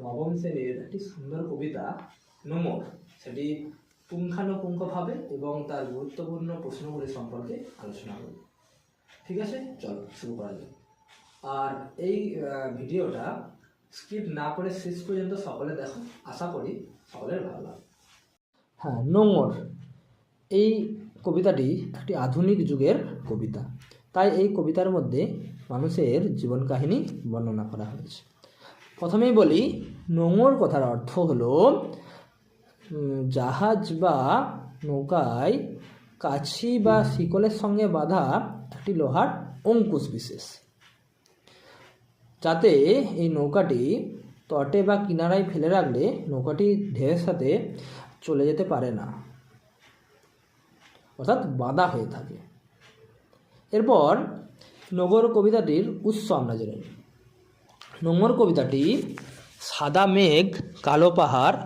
নবম শ্রেণির একটি সুন্দর কবিতা, নমর। সেটি পুঙ্খানুপুঙ্খভাবে এবং তার গুরুত্বপূর্ণ প্রশ্নগুলি সম্পর্কে আলোচনা করব ঠিক আছে? চলো, শুরু করা যাক। আর এই ভিডিওটা স্কিপ না করে শেষ পর্যন্ত সকলে দেখো। আশা করি সকলের ভালো লাগবে। হ্যাঁ নোংর এই কবিতাটি একটি আধুনিক যুগের কবিতা। তাই এই কবিতার মধ্যে মানুষের জীবন কাহিনী বর্ণনা করা হয়েছে। প্রথমেই বলি নোংর কথার অর্থ হলো জাহাজ বা নৌকায় কাছি বা শিকলের সঙ্গে বাঁধা একটি লোহার অঙ্কুশ বিশেষ। যাতে এই নৌকাটি তটে বা কিনারায় ফেলে রাখলে নৌকাটি ঢেউয়ের সাথে চলে যেতে পারে না, অর্থাৎ বাঁধা হয়ে থাকে। এরপর নগর কবিতাটির উৎস আমরা জেনে নিই। নোংর কবিতাটি সাদা মেঘ, কালো পাহাড়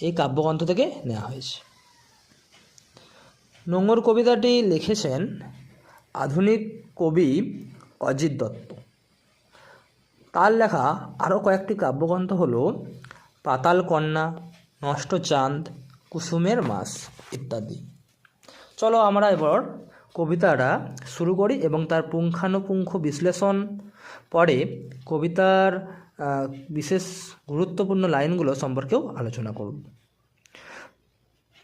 এই কাব্যগ্রন্থ থেকে নেওয়া হয়েছে। নোংর কবিতাটি লিখেছেন আধুনিক কবি অজিত দত্ত। তার লেখা আরও কয়েকটি কাব্যগ্রন্থ হল পাতাল কন্যা, নষ্ট চাঁদ, কুসুমের মাস ইত্যাদি। চলো আমরা এবার কবিতাটা শুরু করি এবং তার পুঙ্খানুপুঙ্খ বিশ্লেষণ পরে কবিতার বিশেষ গুরুত্বপূর্ণ লাইনগুলো সম্পর্কেও আলোচনা করব।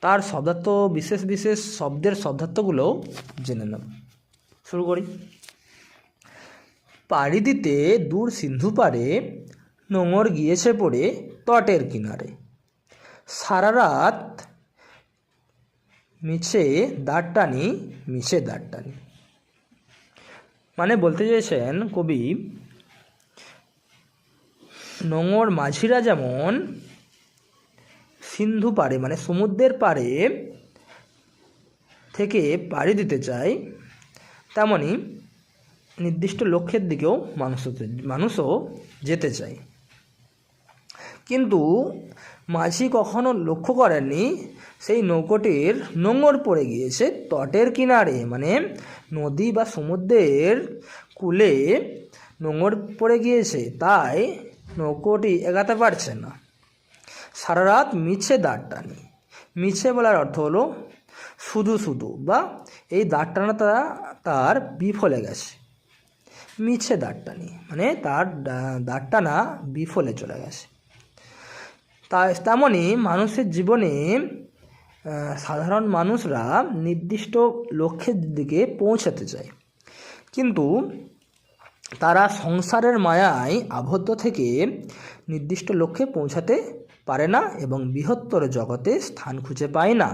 তার শব্দার্থ, বিশেষ বিশেষ শব্দের শব্দার্থগুলোও জেনে নেব শুরু করি। পাড়ি দিতে দূর সিন্ধু পারে নোঙর গিয়েছে পড়ে তটের কিনারে। সারা রাত মিছে দাঁড় টানি, মিছে দাঁড় টানি। মানে বলতে চেয়েছেন কবি নোঙর মাঝিরা যেমন সিন্ধু পারে মানে সমুদ্রের পারে থেকে পাড়ি দিতে চায়, তেমনি নির্দিষ্ট লক্ষ্যের দিকেও মানুষ মানুষও যেতে চায়। কিন্তু মাঝি কখনো লক্ষ্য করেননি, সেই নৌকোটির নোঙর পড়ে গিয়েছে তটের কিনারে মানে নদী বা সমুদ্রের কূলে নোঙর পড়ে গিয়েছে, তাই নৌকোটি এগাতে পারছে না। সারা রাত মিছে দাঁড় টানি। মিছে বলার অর্থ হলো শুধু শুধু বা এই দাঁড় টানা তার বিফলে গেছে। মিছে দাঁড় টানি মানে তার দাঁড় টানা বিফলে চলে গেছে। তা তেমনই মানুষের জীবনে সাধারণ মানুষরা নির্দিষ্ট লক্ষ্যের দিকে পৌঁছাতে চায়। কিন্তু তারা সংসারের মায়ায় আবদ্ধ থেকে নির্দিষ্ট লক্ষ্যে পৌঁছাতে পারে না এবং বৃহত্তর জগতে স্থান খুঁজে পায় না।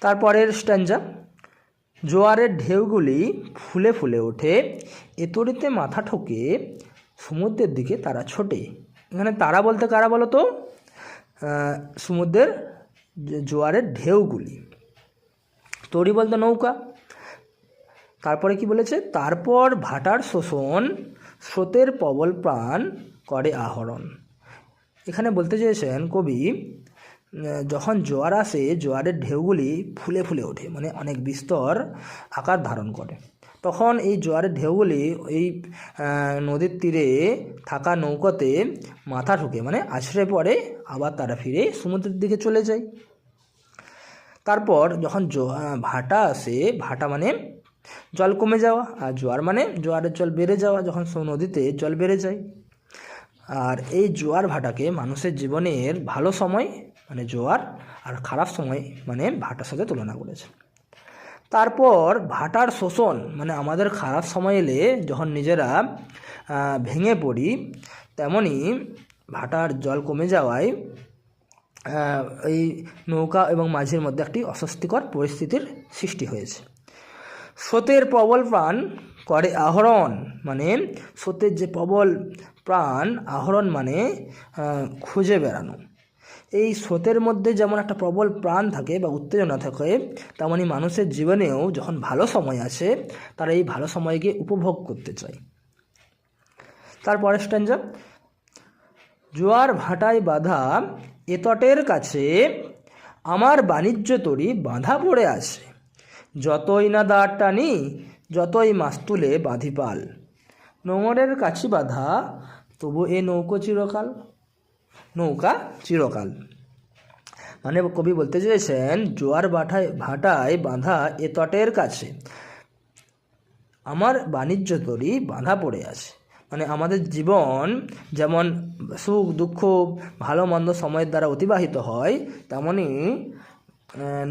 তারপরের স্ট্যাঞ্জা জোয়ারের ঢেউগুলি ফুলে ফুলে ওঠে এতরিতে মাথা ঠোকে সমুদ্রের দিকে তারা ছোটে। এখানে তারা বলতে কারা বলো তো সমুদ্রের জোয়ারের ঢেউগুলি। তরি বলতে নৌকা। তারপরে কি বলেছে? তারপর ভাটার শোষণ স্রোতের প্রবল প্রাণ করে আহরণ। এখানে বলতে চেয়েছেন কবি যখন জোয়ার আসে, জোয়ারের ঢেউগুলি ফুলে ফুলে ওঠে মানে অনেক বিস্তর আকার ধারণ করে। তখন এই জোয়ারের ঢেউগুলি এই নদীর তীরে থাকা নৌকাতে মাথা ঢুকে মানে আছড়ে পড়ে, আবার তারা ফিরে সমুদ্রের দিকে চলে যায়। তারপর যখন ভাটা আসে, ভাটা মানে জল কমে যাওয়া, আর জোয়ার মানে জোয়ারের জল বেড়ে যাওয়া, যখন নদীতে জল বেড়ে যায়। আর এই জোয়ার ভাটাকে মানুষের জীবনের ভালো সময় মানে জোয়ার, আর খারাপ সময় মানে ভাটার সাথে তুলনা করেছে। তারপর ভাটার শোষণ মানে আমাদের খারাপ সময় এলে যখন নিজেরা ভেঙে পড়ি, তেমনি ভাটার জল কমে যাওয়ায় এই নৌকা এবং মাঝির মধ্যে একটি অস্বস্তিকর পরিস্থিতির সৃষ্টি হয়েছে। স্রোতের প্রবল প্রাণ করে আহরণ মানে স্রোতের যে প্রবল প্রাণ, আহরণ মানে খুঁজে বেড়ানো। এই স্রোতের মধ্যে যেমন একটা প্রবল প্রাণ থাকে বা উত্তেজনা থাকে তেমনই মানুষের জীবনেও যখন ভালো সময় আসে, তারা এই ভালো সময়কে উপভোগ করতে চায়। তারপরে স্ট্যান্ডা জোয়ার ভাটায় বাঁধা এতটের কাছে, আমার বাণিজ্য তরি বাঁধা পড়ে আছে যতই না দাঁড় টানি, যতই মাস তুলে বাঁধি পাল। নোঙরের কাছি বাঁধা, তবু এ নৌকো চিরকাল। নৌকা চিরকাল। মানে কবি বলতে চেয়েছেন, জোয়ার ভাটায় ভাটায় বাঁধা এ তটের কাছে। আমার বাণিজ্য তরি বাঁধা পড়ে আছে। মানে আমাদের জীবন যেমন সুখ, দুঃখ, ভালো, মন্দ সময়ের দ্বারা অতিবাহিত হয় তেমনই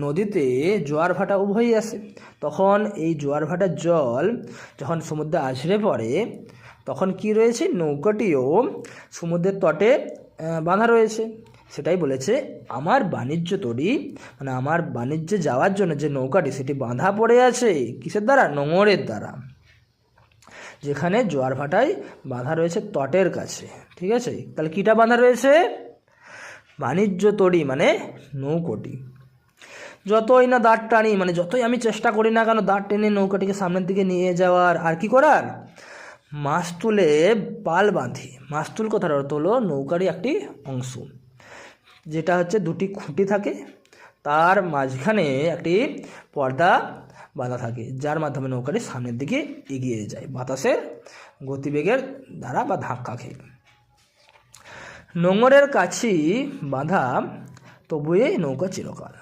নদীতে জোয়ার ভাটা উভয়ই আসে। তখন এই জোয়ার ভাটার জল যখন সমুদ্রে আছড়ে পড়ে, তখন কি রয়েছে? নৌকাটিও সমুদ্রের তটে বাঁধা রয়েছে। সেটাই বলেছে, আমার বাণিজ্য তরি মানে আমার বাণিজ্যে যাওয়ার জন্য যে নৌকাটি, সেটি বাঁধা পড়ে আছে, কিসের দ্বারা? নোঙরের দ্বারা। যেখানে জোয়ার ভাটায় বাঁধা রয়েছে তটের কাছে। ঠিক আছে? তাহলে কিটা বাঁধা রয়েছে? বাণিজ্য তড়ি মানে নৌকোটি। যতই না দাঁড় টানি মানে যতই আমি চেষ্টা করি না কেন, দাঁড় টেনে নৌকাটিকে সামনের দিকে নিয়ে যাওয়ার, আর কি করার? মাছ তুলে পাল বাঁধি। মাছ তুল কথার অর্থ হলো নৌকারই একটি অংশ। যেটা হচ্ছে দুটি খুঁটি থাকে, তার মাঝখানে একটি পর্দা বাঁধা থাকে, যার মাধ্যমে নৌকাটি সামনের দিকে এগিয়ে যায়, বাতাসের গতিবেগের দ্বারা বা ধাক্কা খেয়ে। নোঙরের কাছি বাঁধা তবুয়ে নৌকা চিরকাল।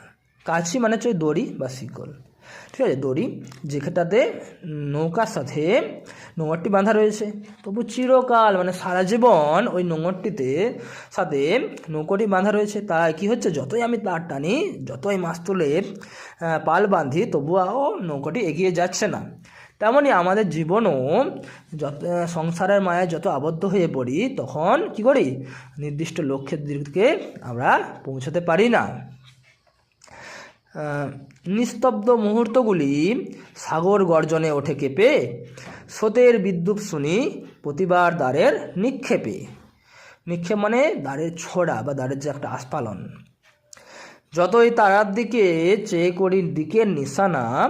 কাছি মানে হচ্ছে দড়ি বা শিকল। ঠিক আছে? দড়ি যেখানটাতে নৌকার সাথে নোঙরটি বাঁধা রয়েছে। তবু চিরকাল মানে সারা জীবন ওই নোঙরটিতে সাথে নৌকোটি বাঁধা রয়েছে। তাই কি হচ্ছে? যতই আমি তার টানি, যতই মাছ তুলে পাল বাঁধি তবুও নৌকাটি এগিয়ে যাচ্ছে না। তেমনই আমাদের জীবনও যত সংসারের মায়ায় যত আবদ্ধ হয়ে পড়ি, তখন কি করি? নির্দিষ্ট লক্ষ্যের দিকে আমরা পৌঁছাতে পারি না। নিস্তব্ধ মুহূর্তগুলি সাগর গর্জনে ওঠে কেঁপে, স্রোতের বিদ্যুৎ শুনি প্রতিবার দ্বারের নিক্ষেপে। নিক্ষেপ মানে দ্বারের ছোড়া বা দ্বারের যে একটা আস্ফালন। যতই তারার দিকে চেয়ে করি দিকের নিশানা,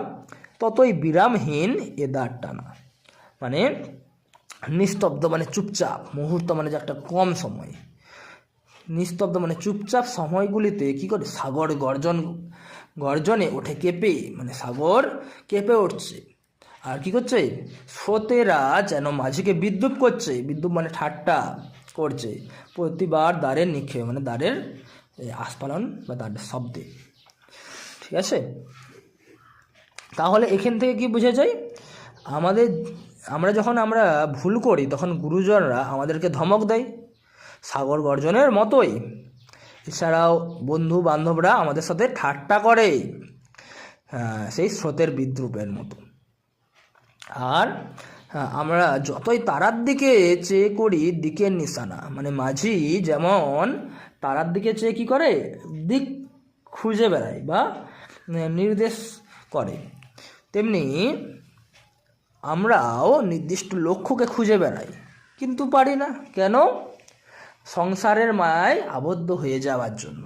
ততই বিরামহীন এ দাঁড় টানা। মানে নিস্তব্ধ মানে চুপচাপ, মুহূর্ত মানে যে একটা কম সময়। নিস্তব্ধ মানে চুপচাপ সময়গুলিতে কি করে সাগর গর্জন গর্জনে ওঠে কেঁপে মানে সাগর কেঁপে উঠছে। আর কি করছে? স্রোতেরা যেন মাঝিকে বিদ্যুৎ করছে, বিদ্যুৎ মানে ঠাট্টা করছে। প্রতিবার দ্বারের নিক্ষেপ মানে দ্বারের আস্ফালন বা দ্বারের শব্দে। ঠিক আছে? তাহলে এখান থেকে কি বোঝা যায়? আমাদের, আমরা যখন আমরা ভুল করি, তখন গুরুজনরা আমাদেরকে ধমক দেয়। সাগর গর্জনের মতোই। এছাড়াও বন্ধু বান্ধবরা আমাদের সাথে ঠাট্টা করে সেই স্রোতের বিদ্রুপের মতো। আর আমরা যতই তারার দিকে চেয়ে করি, দিকের নিশানা মানে মাঝি যেমন তারার দিকে চেয়ে কি করে? দিক খুঁজে বেড়ায় বা নির্দেশ করে। তেমনি আমরাও নির্দিষ্ট লক্ষ্যকে খুঁজে বেড়াই, কিন্তু পারি না। কেন? সংসারের মায়ায় আবদ্ধ হয়ে যাওয়ার জন্য।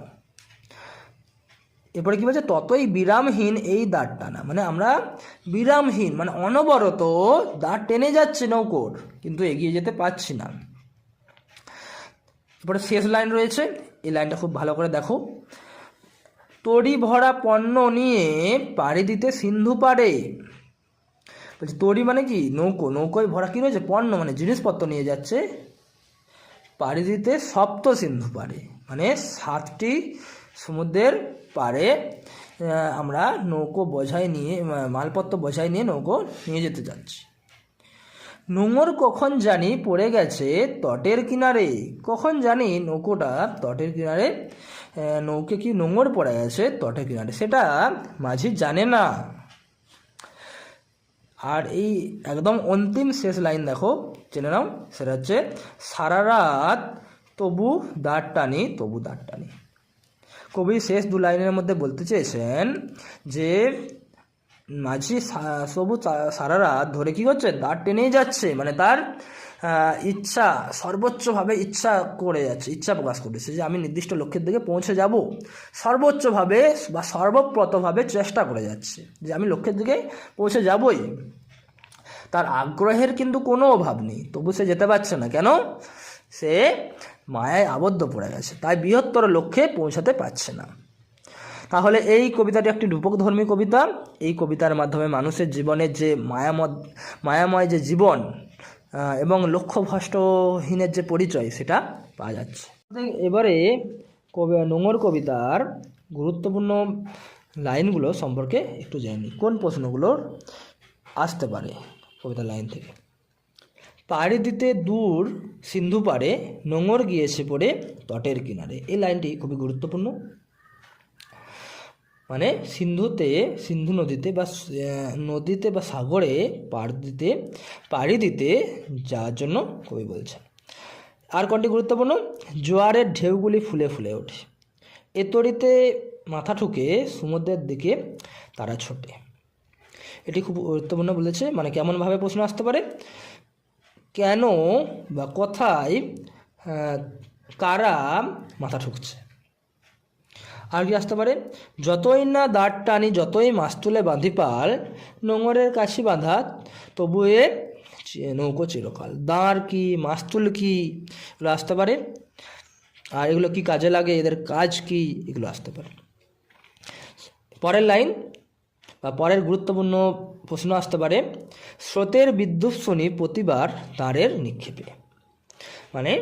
এরপরে কি বলছে? ততই বিরামহীন এই দাঁড় টানা মানে আমরা বিরামহীন মানে অনবরত দাঁড় টেনে যাচ্ছে নৌকোর, কিন্তু এগিয়ে যেতে পারছি না। এরপরে শেষ লাইন রয়েছে। এই লাইনটা খুব ভালো করে দেখো। তড়ি ভরা পণ্য নিয়ে পাড়ি দিতে সিন্ধু পাড়ে। বলছি তড়ি মানে কি? নৌকো। নৌকোয় ভরা কি রয়েছে? পণ্য মানে জিনিসপত্র নিয়ে যাচ্ছে। পাড়ি দিতে সপ্ত সিন্ধু পাড়ে মানে সাতটি সমুদ্রের পাড়ে আমরা নৌকো বোঝাই নিয়ে মালপত্র বোঝাই নিয়ে নৌকো নিয়ে যেতে যাচ্ছি। নোঙর কখন জানি পড়ে গেছে তটের কিনারে। কখন জানি নৌকোটা তটের কিনারে নৌকে কি নোঙর পড়ে গেছে তটের কিনারে, সেটা মাঝি জানে না। আর এই একদম অন্তিম শেষ লাইন দেখো চেনে নাও, সেটা হচ্ছে, সারা রাত তবু দাঁড় টানি, তবু দাঁড় টানি। কবি শেষ দু লাইনের মধ্যে বলতে চেয়েছেন যে মাঝি সা- সবু চা- সারা রাত ধরে কি করছে? দাঁড় টেনেই যাচ্ছে। মানে তার ইচ্ছা, সর্বোচ্চভাবে ইচ্ছা করে যাচ্ছে, ইচ্ছা প্রকাশ করেছে যে আমি নির্দিষ্ট লক্ষ্যের দিকে পৌঁছে যাব। সর্বোচ্চভাবে বা সর্বপ্রতভাবে চেষ্টা করে যাচ্ছে যে আমি লক্ষ্যের দিকে পৌঁছে যাবই। তার আগ্রহের কিন্তু কোনো অভাব নেই। তবু সে যেতে পারছে না। কেন? সে মায়ায় আবদ্ধ পড়ে গেছে। তাই বৃহত্তর লক্ষ্যে পৌঁছাতে পারছে না। তাহলে এই কবিতাটি একটি রূপকধর্মী কবিতা। এই কবিতার মাধ্যমে মানুষের জীবনের যে মায়াময় মায়াময় যে জীবন এবং লক্ষ্যভ্রষ্টহীনের যে পরিচয়, সেটা পাওয়া যাচ্ছে। এবারে কবি নোংর কবিতার গুরুত্বপূর্ণ লাইনগুলো সম্পর্কে একটু জানি কোন প্রশ্নগুলোর আসতে পারে কবিতার লাইন থেকে? পাড়ি দিতে দূর সিন্ধু পাড়ে নোঙর গিয়েছে পড়ে তটের কিনারে। এই লাইনটি খুবই গুরুত্বপূর্ণ। মানে সিন্ধুতে, সিন্ধু নদীতে বা নদীতে বা সাগরে পাড় দিতে, পাড়ি দিতে যাওয়ার জন্য কবি বলছেন। আর কোনটি গুরুত্বপূর্ণ? জোয়ারের ঢেউগুলি ফুলে ফুলে ওঠে। এ তরিতে মাথা ঠুকে সমুদ্রের দিকে তারা ছোটে। এটি খুব গুরুত্বপূর্ণ বলেছে মানে কেমনভাবে প্রশ্ন আসতে পারে? কেন বা কোথায় কারা মাথা ঠুকছে? আর কি আসতে পারে? যতই না দাঁড় টানি, যতই মাছ তুলে বাঁধি পাল, নোঙরের কাছে বাঁধা, তবু এ নৌকো চিরকাল। দাঁড় কি মাস্তুল কি, এগুলো আসতে পারে। আর এগুলো কি কাজে লাগে, এদের কাজ কি, এগুলো আসতে পারে। পরের লাইন, বা পরের গুরুত্বপূর্ণ প্রশ্ন আসতে পারে, স্রোতের বিদ্যুৎ শুনি প্রতিবার তারের নিক্ষেপে। মানে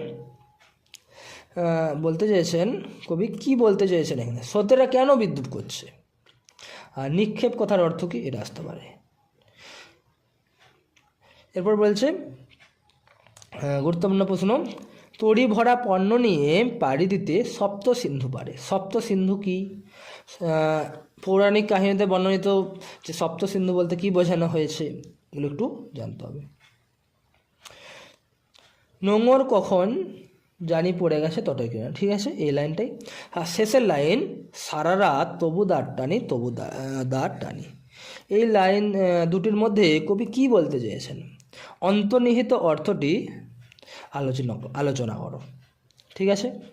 বলতে চেয়েছেন, কবি, কি বলতে চেয়েছেন এখানে? স্রোতেরা কেন বিদ্যুৎ করছে? আর নিক্ষেপ কথার অর্থ কি? এটা আসতে পারে। এরপর বলছে গুরুত্বপূর্ণ প্রশ্ন, তড়ি ভরা পণ্য নিয়ে পাড়ি দিতে সপ্ত সিন্ধু পারে। সপ্ত সিন্ধু কি? পৌরাণিক কাহিনীতে বর্ণনিত যে সপ্ত সিন্ধু বলতে কি বোঝানো হয়েছে, এগুলো একটু জানতে হবে। নোঙর কখন জানি পড়ে গেছে ততই কিনা। ঠিক আছে? এই লাইনটাই। আর শেষের লাইন, সারা রাত তবু দাঁড় টানি, তবু দাঁড় টানি। এই লাইন দুটির মধ্যে কবি কি বলতে চেয়েছেন? অন্তর্নিহিত অর্থটি আলোচনা আলোচনা করো। ঠিক আছে?